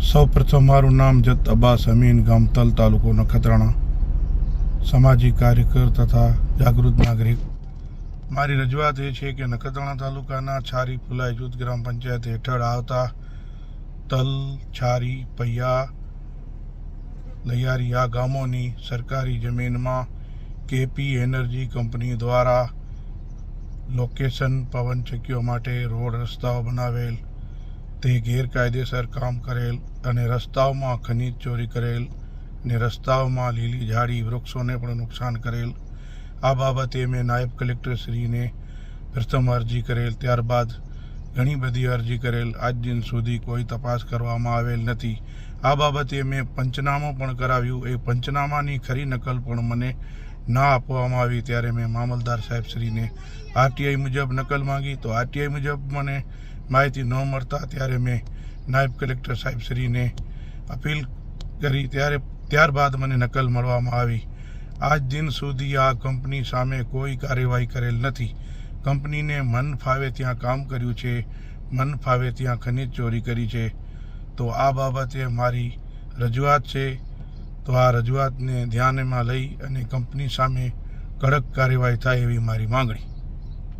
સૌ પ્રથમ મારું નામ જત અબ્બાસ અમીન ગામતલ તાલુકો નખત્રાણા. સામાજિક કાર્યકર તથા જાગૃત નાગરિક. મારી રજૂઆત એ છે કે નખત્રાણા તાલુકાના છારી ફુલાઈ જૂથ ગ્રામ પંચાયત હેઠળ આવતા તલ, છારી, પૈયા, લૈયારી આ ગામોની સરકારી જમીનમાં કેપી એનર્જી કંપની દ્વારા લોકેશન પવનચક્કીઓ માટે રોડ રસ્તાઓ બનાવેલ તે ગેરકાયદેસર કામ કરેલ અને રસ્તાઓમાં ખનીજ ચોરી કરેલ ને રસ્તાઓમાં લીલી ઝાડી વૃક્ષોને પણ નુકસાન કરેલ. આ બાબતે મેં નાયબ કલેક્ટરશ્રીને પ્રથમ અરજી કરેલ, ત્યારબાદ ઘણી બધી અરજી કરેલ. આજ દિન સુધી કોઈ તપાસ કરવામાં આવેલ નથી. આ બાબતે મેં પંચનામું પણ કરાવ્યું. એ પંચનામાની ખરી નકલ પણ મને ના આપવામાં આવી ત્યારે મેં મામલદાર સાહેબશ્રીને આરટીઆઈ મુજબ નકલ માંગી. તો આરટીઆઈ મુજબ મને માહિતી ન મળતા ત્યારે મેં નાયબ કલેક્ટર સાહેબશ્રીને અપીલ કરી. ત્યારે, ત્યારબાદ મને નકલ મળવામાં આવી. આજ દિન સુધી આ કંપની સામે કોઈ કાર્યવાહી કરેલ નથી. કંપનીને મન ફાવે ત્યાં કામ કર્યું છે, મન ફાવે ત્યાં ખનીજ ચોરી કરી છે. તો આ બાબતે મારી રજૂઆત છે. તો આ રજૂઆતને ધ્યાનમાં લઈ અને કંપની સામે કડક કાર્યવાહી થાય એવી મારી માંગણી.